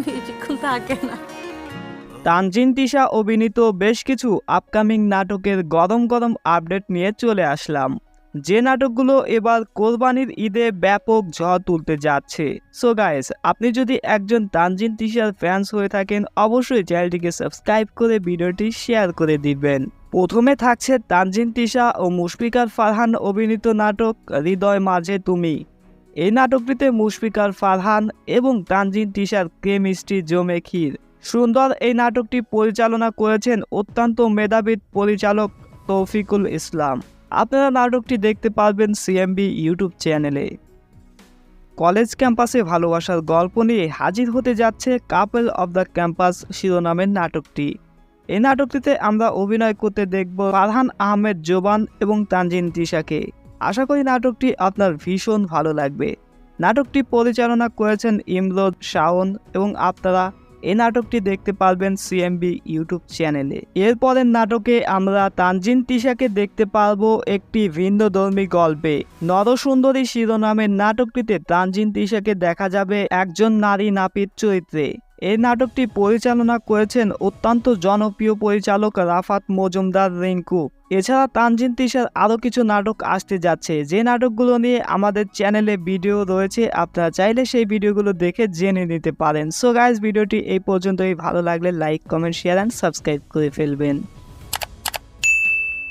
বেশিক্ষণ থাকে না। তানজিন, তিশা অভিনীত বেশ কিছু আপকামিং নাটকের গরম গরম আপডেট নিয়ে চলে আসলাম। যে নাটকগুলো এবার কোরবানির ঈদে ব্যাপক ঝড় তুলতে যাচ্ছে। সো গাইস আপনি যদি একজন তানজিন, তিশার ফ্যান্স হয়ে থাকেন, অবশ্যই চ্যানেলটিকে সাবস্ক্রাইব করে ভিডিওটি শেয়ার করে দিবেন। প্রথমে থাকছে তানজিন, তিশা ও মুশফিকার ফারহান অভিনীত নাটক হৃদয় মাঝে তুমি। এই নাটকটিতে মুশফিকার ফারহান এবং তানজিন তিশার কেমিস্ট্রি জমে ক্ষীর। সুন্দর এই নাটকটি পরিচালনা করেছেন অত্যন্ত মেধাবী পরিচালক তৌফিকুল ইসলাম। আপনারা নাটকটি দেখতে পারবেন সিএমবি ইউটিউব চ্যানেলে। কলেজ ক্যাম্পাসে ভালোবাসার গল্প নিয়ে হাজির হতে যাচ্ছে কাপেল অব দ্য ক্যাম্পাস শিরোনামের নাটকটি। এই নাটকটিতে আমরা অভিনয় করতে দেখব ফারহান আহমেদ জোবান এবং তানজিন তিশাকে। আশা করি নাটকটি আপনার ভীষণ ভালো লাগবে। নাটকটি পরিচালনা করেছেন ইমরোদ শাওন এবং আপনারা এই নাটকটি দেখতে পারবেন সিএমবি ইউটিউব চ্যানেলে। এরপরের নাটকে আমরা তানজিন তিশাকে দেখতে পারব একটি ভিন্নধর্মী গল্পে। নরসুন্দরী শিরোনামের নাটকটিতে তানজিন তিশাকে দেখা যাবে একজন নারী নাপিত চরিত্রে। এই নাটকটি পরিচালনা করেছেন অত্যন্ত জনপ্রিয় পরিচালক রাফাত মজুমদার রিঙ্কু। এছাড়া তানজিন তিশার আরও কিছু নাটক আসতে যাচ্ছে। যে নাটকগুলো নিয়ে আমাদের চ্যানেলে ভিডিও রয়েছে, আপনারা চাইলে সেই ভিডিওগুলো দেখে জেনে নিতে পারেন। সো গাইজ ভিডিওটি এই পর্যন্তই। ভালো লাগলে like comment share and subscribe করে ফেলবেন।